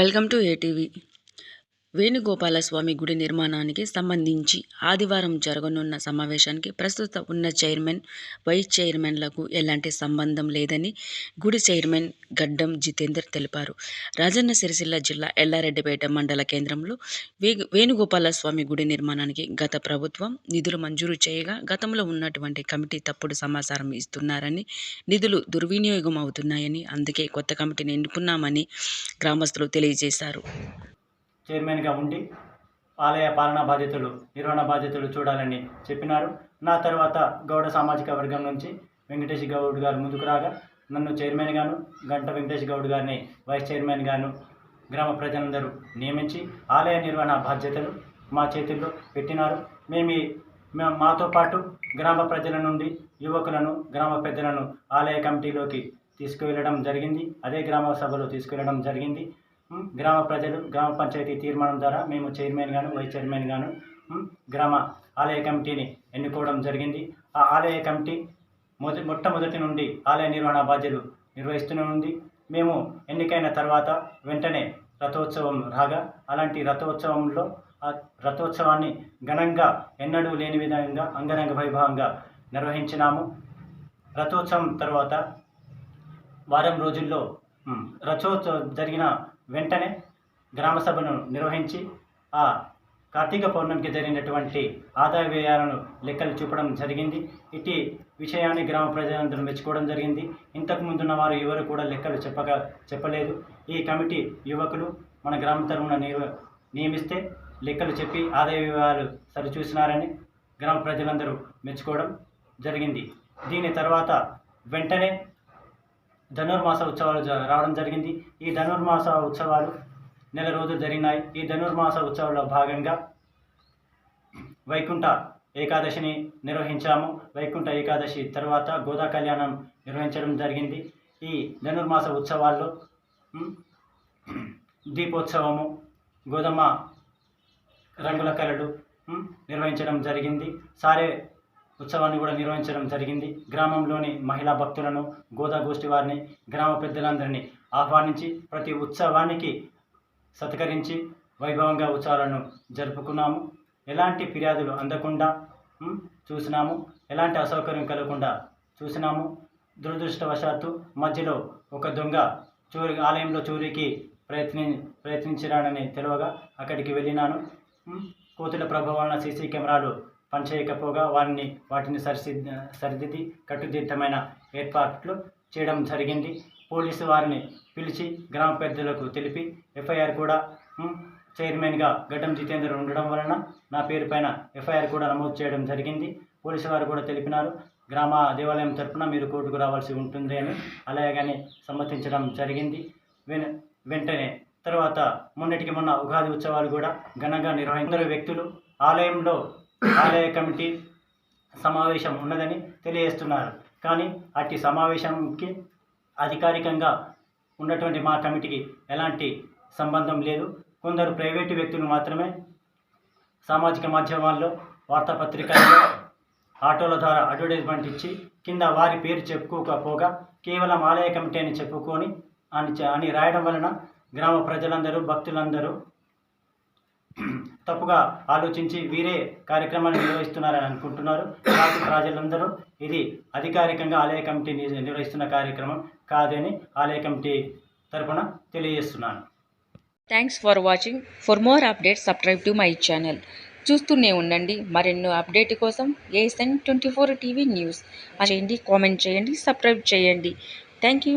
Welcome to ATV. Venugopalaswamy గుడి నిర్మాణానికి సంబంధించి ఆదివారం జరగనున్న సమావేశానికి ప్రస్తుత ఉన్న చైర్మన్ వైస్ చైర్మన్లకు ఎలాంటి సంబంధం లేదని గుడి చైర్మన్ గడ్డం జితేందర్ తెలిపారు. రాజన్న సిరిసిల్ల జిల్లా ఎల్లారెడ్డిపేట మండల కేంద్రంలో వే వేణుగోపాలస్వామి గుడి నిర్మాణానికి గత ప్రభుత్వం నిధులు మంజూరు చేయగా గతంలో ఉన్నటువంటి కమిటీ తప్పుడు సమాచారం ఇస్తున్నారని నిధులు దుర్వినియోగం అవుతున్నాయని అందుకే కొత్త కమిటీని ఎన్నుకున్నామని గ్రామస్తులు తెలియజేశారు. చైర్మన్గా ఉండి ఆలయ పాలనా బాధ్యతలు నిర్వహణ బాధ్యతలు చూడాలని చెప్పినారు. నా తర్వాత గౌడ సామాజిక వర్గం నుంచి వెంకటేష్ గౌడ్ గారు ముందుకు రాగా నన్ను చైర్మన్ గాను గంట వెంకటేష్ గౌడ్ గారిని వైస్ చైర్మన్ గాను గ్రామ ప్రజలందరూ నియమించి ఆలయ నిర్వహణ బాధ్యతలు మా చేతుల్లో పెట్టినారు. మేము మాతో పాటు గ్రామ ప్రజల నుండి యువకులను గ్రామ పెద్దలను ఆలయ కమిటీలోకి తీసుకువెళ్ళడం జరిగింది. అదే గ్రామ సభలో తీసుకువెళ్ళడం జరిగింది. గ్రామ ప్రజలు గ్రామ పంచాయతీ తీర్మానం ద్వారా మేము చైర్మన్ గాను వైస్ చైర్మన్ గాను గ్రామ ఆలయ కమిటీని ఎన్నుకోవడం జరిగింది. ఆ ఆలయ కమిటీ మొద మొట్టమొదటి నుండి ఆలయ నిర్వహణ బాధ్యతలు నిర్వహిస్తూనే ఉంది. మేము ఎన్నికైన తర్వాత వెంటనే రథోత్సవం రాగా అలాంటి రథోత్సవంలో ఆ రథోత్సవాన్ని ఘనంగా ఎన్నడూ లేని విధంగా అంగరంగ వైభవంగా నిర్వహించినాము. రథోత్సవం తర్వాత వారం రోజుల్లో రథోత్సవం జరిగిన వెంటనే గ్రామ సభను నిర్వహించి ఆ కార్తీక పౌర్ణమికి జరిగినటువంటి ఆదాయ వ్యయాలను లెక్కలు చూపడం జరిగింది. ఇటీ విషయాన్ని గ్రామ ప్రజలందరూ మెచ్చుకోవడం జరిగింది. ఇంతకు ముందున్న వారు ఎవరు కూడా లెక్కలు చెప్పక చెప్పలేదు. ఈ కమిటీ యువకులు మన గ్రామ తరఫున నియ- నియమిస్తే లెక్కలు చెప్పి ఆదాయ వ్యయాలు సరిచూసినారని గ్రామ ప్రజలందరూ మెచ్చుకోవడం జరిగింది. దీని తర్వాత వెంటనే ధనుర్మాస ఉత్సవాలు రావడం జరిగింది. ఈ ధనుర్మాస ఉత్సవాలు నెల రోజులు జరిగినాయి. ఈ ధనుర్మాస ఉత్సవాల్లో భాగంగా వైకుంఠ ఏకాదశిని నిర్వహించాము. వైకుంఠ ఏకాదశి తర్వాత గోదా కళ్యాణం నిర్వహించడం జరిగింది. ఈ ధనుర్మాస ఉత్సవాల్లో దీపోత్సవము గోధుమ రంగుల కళలు నిర్వహించడం జరిగింది. సారే ఉత్సవాన్ని కూడా నిర్వహించడం జరిగింది. గ్రామంలోని మహిళా భక్తులను గోదా గోష్ఠి వారిని గ్రామ పెద్దలందరినీ ఆహ్వానించి ప్రతి ఉత్సవానికి సత్కరించి వైభవంగా ఉత్సవాలను జరుపుకున్నాము. ఎలాంటి ఫిర్యాదులు అందకుండా చూసినాము. ఎలాంటి అసౌకర్యం కలగకుండా చూసినాము. దురదృష్టవశాత్తు మధ్యలో ఒక దొంగ చోరీ ఆలయంలో చోరీకి ప్రయత్ని ప్రయత్నించినాడని తెలియగా అక్కడికి వెళ్ళినాను. కోతుల ప్రభావం వలన సీసీ కెమెరాలు పనిచేయకపోగా వారిని వాటిని సరిసిద్ సరిదిద్ది కట్టుదిట్టమైన ఏర్పాట్లు చేయడం జరిగింది. పోలీసు వారిని పిలిచి గ్రామ పెద్దలకు తెలిపి ఎఫ్ఐఆర్ కూడా చైర్మన్గా గడ్డం జితేందర్ ఉండడం వలన నా పేరు పైన ఎఫ్ఐఆర్ కూడా నమోదు చేయడం జరిగింది. పోలీసు వారు కూడా తెలిపినారు గ్రామ దేవాలయం తరఫున మీరు కోర్టుకు రావాల్సి ఉంటుంది అని అలాగని సమ్మతించడం జరిగింది. వెన వెంటనే తర్వాత మొన్నటికి మొన్న ఉగాది ఉత్సవాలు కూడా ఘనంగా నిర్వహించారు. వ్యక్తులు ఆలయంలో ఆలయ కమిటీ సమావేశం ఉన్నదని తెలియజేస్తున్నారు. కానీ అట్టి సమావేశంకి అధికారికంగా ఉన్నటువంటి మా కమిటీకి ఎలాంటి సంబంధం లేదు. కొందరు ప్రైవేటు వ్యక్తులు మాత్రమే సామాజిక మాధ్యమాల్లో వార్తాపత్రికల్లో ఆటోల ద్వారా అడ్వర్టైజ్మెంట్ ఇచ్చి కింద వారి పేరు చెప్పుకోకపోగా కేవలం ఆలయ కమిటీ అని చెప్పుకొని అని అని రాయడం వలన గ్రామ ప్రజలందరూ భక్తులందరూ తప్పుగా ఆలోచించి వీరే కార్యక్రమాన్ని నిర్వహిస్తున్నారని అనుకుంటున్నారు. కాబట్టి ప్రజలందరూ ఇది అధికారికంగా ఆలయ కమిటీ నిర్వహిస్తున్న కార్యక్రమం కాదని ఆలయ కమిటీ తరపున తెలియజేస్తున్నాను. Thanks for watching for more updates subscribe to my channel చూస్తూనే ఉండండి. మరెన్నో అప్డేట్ కోసం ASN twenty four TV news చేయండి కామెంట్ చేయండి సబ్స్క్రైబ్ చేయండి. Thank you